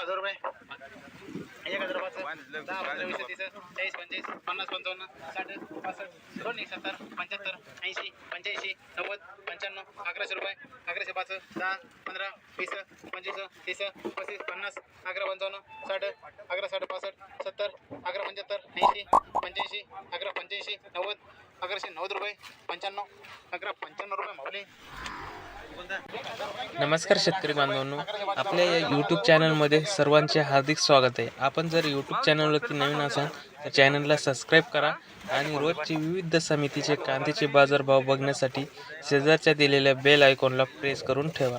हजार रुपये. एक हजार पाच दहा पंधरा वीस तीस चाळीस पंचेचाळीस पन्नास पंचावन्न साठ पासष्ट दोन एक सत्तर पंच्याहत्तर ऐंशी पंच्याऐंशी नव्वद पंच्याण्णव अकराशे रुपये अकराशे पाच दहा पंधरा वीस पंचवीस तीस पस्तीस पन्नास अकरा पंचावन्न साठ अकरा साठ पासष्ट सत्तर अकरा पंच्याहत्तर ऐंशी पंच्याऐंशी अकरा पंच्याऐंशी नव्वद अकराशे नव्वद रुपये पंच्याण्णव अकरा पंच्याण्णव रुपये माऊली. नमस्कार शेतकरी बांधवांनो. आपल्या या यूट्यूब चॅनलमध्ये सर्वांचे हार्दिक स्वागत आहे. आपण जर यूट्यूब चॅनलवरती नवीन असाल तर चॅनलला सबस्क्राईब करा आणि रोजचे विविध समितीचे कांद्याचे बाजारभाव बघण्यासाठी शेजारच्या दिलेल्या बेल आयकॉनला प्रेस करून ठेवा.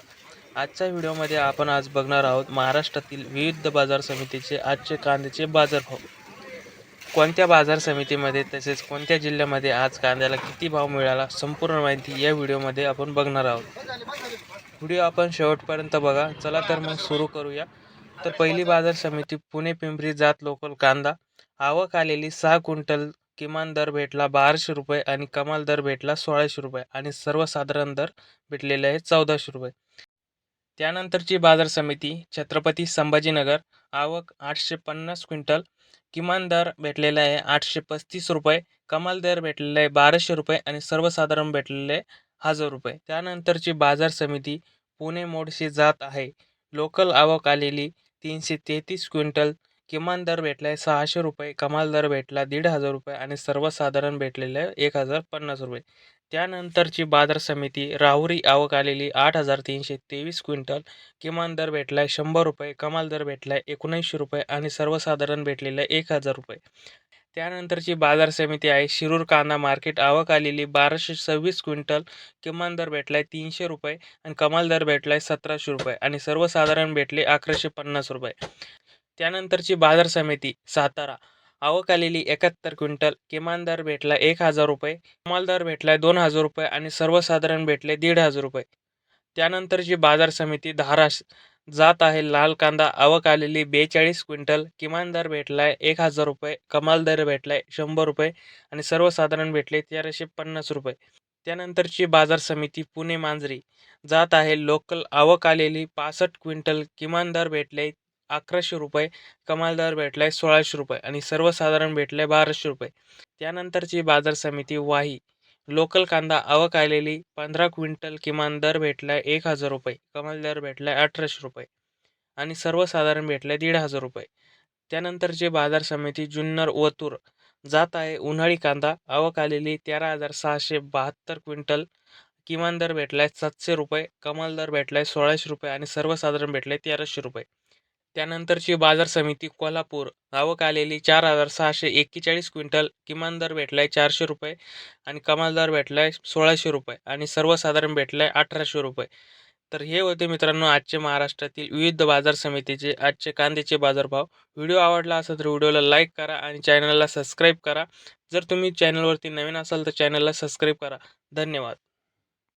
आजच्या व्हिडिओमध्ये आपण आज बघणार आहोत महाराष्ट्रातील विविध बाजार समितीचे आजचे कांद्याचे बाजारभाव. कोणत्या बाजार समितीमध्ये तसेच कोणत्या जिल्ह्यामध्ये आज कांद्याला किती भाव मिळाला संपूर्ण माहिती या व्हिडिओमध्ये आपण बघणार आहोत. व्हिडिओ आपण शेवटपर्यंत बघा. चला तर मग सुरू करूया. तर पहिली बाजार समिती पुणे पिंपरी जात लोकल कांदा. आवक आलेली सहा क्विंटल किमान दर भेटला बाराशे रुपये आणि कमाल दर भेटला सोळाशे रुपये आणि सर्वसाधारण दर भेटलेले आहे चौदाशे रुपये. त्यानंतरची बाजार समिती छत्रपती संभाजीनगर आवक आठशे पन्नास क्विंटल किमान दर भेटलेला आहे आठशे पस्तीस रुपये कमाल दर भेटलेला आहे बाराशे रुपये आणि सर्वसाधारण भेटलेले हजार रुपये. त्यानंतरची बाजार समिती पुणे मोडशी जात आहे. लोकल आवक आलेली तीनशे तेहतीस क्विंटल किमान दर भेटला आहे सहाशे रुपये कमाल दर भेटला दीड हजार रुपये आणि सर्वसाधारण भेटलेलं आहे एक हजार पन्नास रुपये. त्यानंतरची बाजार समिती राहुरी आवक आलेली आठ हजार तीनशे तेवीस क्विंटल. किमान दर भेटला आहे शंभर रुपये कमाल दर भेटला आहे एकोणऐंशी रुपये आणि सर्वसाधारण भेटलेलं आहे एक हजार रुपये. त्यानंतरची बाजार समिती आहे शिरूर कांदा मार्केट. आवक आलेली बाराशे सव्वीस क्विंटल. किमान दर भेटला आहे तीनशे रुपये आणि कमाल दर भेटला आहे सतराशे रुपये आणि सर्वसाधारण भेटले अकराशे पन्नास रुपये. त्यानंतरची बाजार समिती सातारा. आवक आलेली एकाहत्तर क्विंटल किमान दर भेटला एक हजार रुपये कमाल दर भेटला दोन हजार रुपये आणि सर्वसाधारण भेटले दीड हजार रुपये. त्यानंतरची बाजार समिती धाराश जात आहे लाल कांदा आवक आलेली बेचाळीस क्विंटल किमान दर भेटलाय एक हजार रुपये कमाल दर भेटलाय शंभर रुपये आणि सर्वसाधारण भेटले तेराशे पन्नास रुपये. त्यानंतरची बाजार समिती पुणे मांजरी जात आहे लोकल आवक आलेली पासष्ट क्विंटल किमान दर भेटले अकराशे रुपये कमाल दर भेटला आहे सोळाशे रुपये आणि सर्वसाधारण भेटले बाराशे रुपये. त्यानंतरची बाजार समिती वाही. लोकल कांदा आवक आलेली पंधरा क्विंटल किमान दर भेटला आहे एक हजार रुपये कमाल दर भेटला आहे अठराशे रुपये आणि सर्वसाधारण भेटला आहे दीड हजार रुपये. त्यानंतरची बाजार समिती जुन्नर ओतूर जात आहे. उन्हाळी कांदा आवक आलेली तेरा हजार सहाशे बहात्तर क्विंटल किमान दर भेटला आहे सातशे रुपये कमाल दर भेटला आहे सोळाशे रुपये आणि सर्वसाधारण भेटले आहे तेराशे रुपये. त्यानंतरची बाजार समिती कोल्हापूर. आवक आलेली चार हजार सहाशे एक्केचाळीस क्विंटल. किमान दर भेटला आहे चारशे रुपये आणि कमाल दर भेटला आहे सोळाशे रुपये आणि सर्वसाधारण भेटला आहे अठराशे रुपये. तर हे होते मित्रांनो आजचे महाराष्ट्रातील विविध बाजार समितीचे आजचे कांद्याचे बाजारभाव. व्हिडिओ आवडला असेल तर व्हिडिओला लाईक करा आणि चॅनलला सबस्क्राईब करा. जर तुम्ही चॅनलवरती नवीन असाल तर चॅनलला सबस्क्राईब करा. धन्यवाद.